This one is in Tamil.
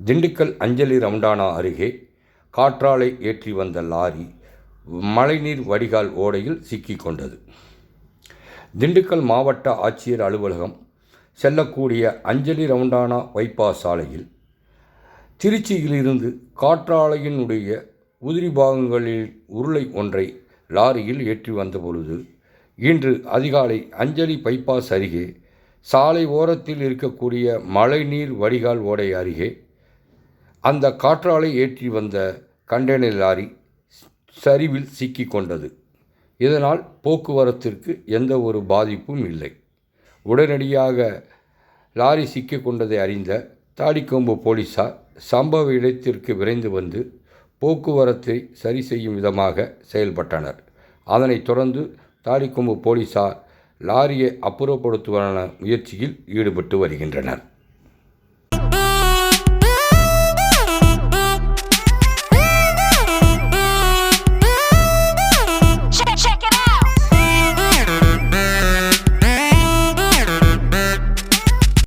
திண்டுக்கல் அஞ்சலி ரவுண்டானா அருகே காற்றாலை ஏற்றி வந்த லாரி மழைநீர் வடிகால் ஓடையில் சிக்கிக் கொண்டது. திண்டுக்கல் மாவட்ட ஆட்சியர் அலுவலகம் செல்லக்கூடிய அஞ்சலி ரவுண்டானா பைபாஸ் சாலையில் திருச்சியிலிருந்து காற்றாலையினுடைய உதிரி பாகங்களில் உருளை ஒன்றை லாரியில் ஏற்றி வந்த பொழுது இன்று அதிகாலை அஞ்சலி பைபாஸ் அருகே சாலை ஓரத்தில் இருக்கக்கூடிய மழைநீர் வடிகால் ஓடை அருகே அந்த காற்றாலை ஏற்றி வந்த கண்டெய்னர் லாரி சரிவில் சிக்கி கொண்டது. இதனால் போக்குவரத்திற்கு எந்த ஒரு பாதிப்பும் இல்லை. உடனடியாக லாரி சிக்கி கொண்டதை அறிந்த தாடிக்கொம்பு போலீசார் சம்பவ இடத்திற்கு விரைந்து வந்து போக்குவரத்தை சரி செய்யும் விதமாக செயல்பட்டனர். அதனைத் தொடர்ந்து தாடிக்கொம்பு போலீசார் லாரியை அப்புறப்படுத்துவதான முயற்சியில் ஈடுபட்டு வருகின்றனர்.